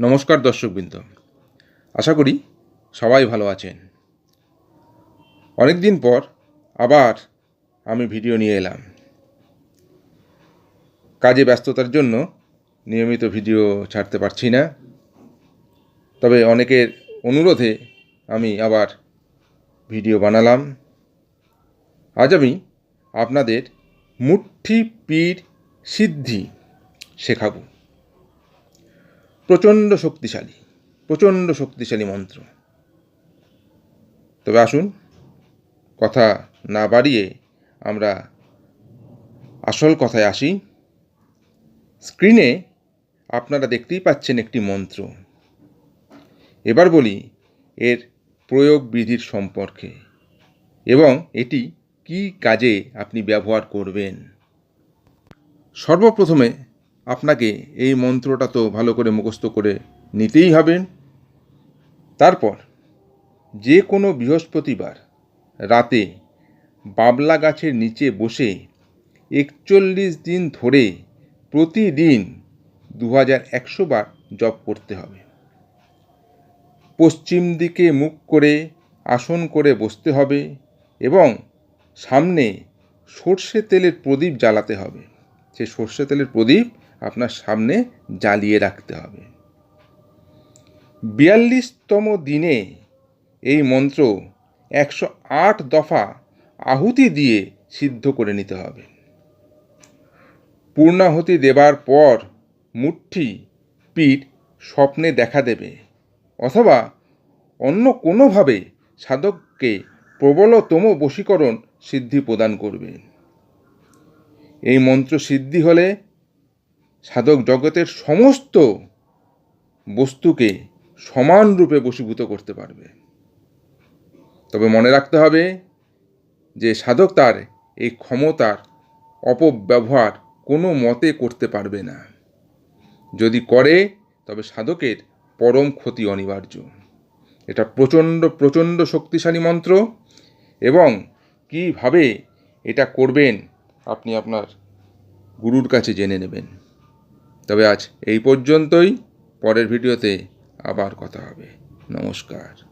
নমস্কার দর্শকবৃন্দ। আশা করি সবাই ভালো আছেন। অনেক দিন পর আবার আমি ভিডিও নিয়ে এলাম। কাজে ব্যস্ততার জন্য নিয়মিত ভিডিও ছাড়তে পারছি না। তবে অনেকের অনুরোধে আমি আবার ভিডিও বানালাম। আজ আমি আপনাদের মুঠি পীর সিদ্ধি শেখাবো। প্রচণ্ড শক্তিশালী প্রচণ্ড শক্তিশালী মন্ত্র। তবে আসুন, কথা না বাড়িয়ে আমরা আসল কথায় আসি। স্ক্রিনে আপনারা দেখতেই পাচ্ছেন একটি মন্ত্র। এবার বলি এর প্রয়োগ বিধির সম্পর্কে এবং এটি কি কাজে আপনি ব্যবহার করবেন। সর্বপ্রথমে আপনাকে এই মন্ত্রটা তো ভালো করে মুখস্থ করে নিতেই হবে। তারপর যে কোনো বৃহস্পতিবার রাতে বাবলা গাছের নিচে বসে একচল্লিশ দিন ধরে প্রতিদিন দু হাজার একশো বার জপ করতে হবে। পশ্চিম দিকে মুখ করে আসন করে বসতে হবে এবং সামনে সর্ষে তেলের প্রদীপ জ্বালাতে হবে। সে সর্ষে তেলের প্রদীপ আপনার সামনে জ্বালিয়ে রাখতে হবে। বিয়াল্লিশতম দিনে এই মন্ত্র একশো আট দফা আহুতি দিয়ে সিদ্ধ করে নিতে হবে। পূর্ণাহুতি দেবার পর মুঠি পিঠ স্বপ্নে দেখা দেবে অথবা অন্য কোনোভাবে সাধককে প্রবলতম বশীকরণ সিদ্ধি প্রদান করবে। এই মন্ত্র সিদ্ধি হলে সাধক জগতের সমস্ত বস্তুকে সমানরূপে বশীভূত করতে পারবে। তবে মনে রাখতে হবে যে সাধক তার এই ক্ষমতার অপব্যবহার কোনো মতে করতে পারবে না। যদি করে, তবে সাধকের পরম ক্ষতি অনিবার্য। এটা প্রচণ্ড প্রচণ্ড শক্তিশালী মন্ত্র এবং কীভাবে এটা করবেন, আপনি আপনার গুরুর কাছে জেনে নেবেন। তবে আজ এই পর্যন্তই। পরের ভিডিওতে আবার কথা হবে। নমস্কার।